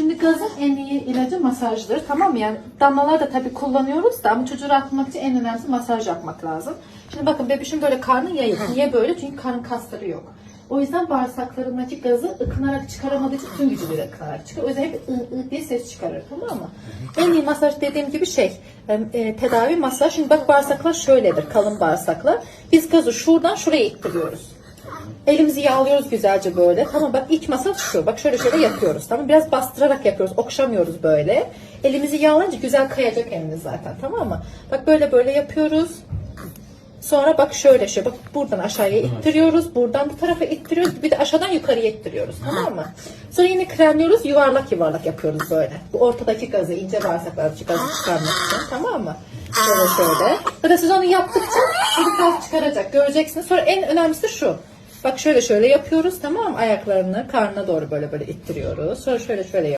Şimdi gazın en iyi ilacı masajdır. Tamam mı? Yani damlalar da tabii kullanıyoruz da ama çocuğu rahatlamak için en önemlisi masaj yapmak lazım. Şimdi bakın bebişin böyle karnı yayık. Niye böyle? Çünkü karın kasları yok. O yüzden bağırsaklarındaki gazı ıkınarak çıkaramadığı için tüm gücüyle ıkınarak çıkıyor. O yüzden hep ı ı diye ses çıkarır tamam mı? En iyi masaj dediğim gibi şey e, tedavi masaj. Şimdi bak bağırsaklar şöyledir kalın bağırsaklar. Biz gazı şuradan şuraya ittiriyoruz. Elimizi yağlıyoruz güzelce böyle. Tamam bak ilk masaj şu. Bak şöyle şöyle yapıyoruz. Tamam biraz bastırarak yapıyoruz. Okşamıyoruz böyle. Elimizi yağlayınca güzel kayacak elimiz zaten. Tamam mı? Bak böyle böyle yapıyoruz. Sonra bak şöyle şöyle bak buradan aşağıya ittiriyoruz. Buradan bu tarafa ittiriyoruz. Bir de aşağıdan yukarıya ittiriyoruz. Tamam mı? Sonra yine kremliyoruz. Yuvarlak yuvarlak yapıyoruz böyle. Bu ortadaki gazı ince bağırsaklardaki gazı çıkarmak için. Tamam mı? Şöyle şöyle. Zaten siz onu yaptıkça çocuk gaz çıkaracak. Göreceksiniz. Sonra en önemlisi şu. Bak şöyle şöyle yapıyoruz tamam? Ayaklarını karnına doğru böyle böyle ittiriyoruz. Sonra şöyle şöyle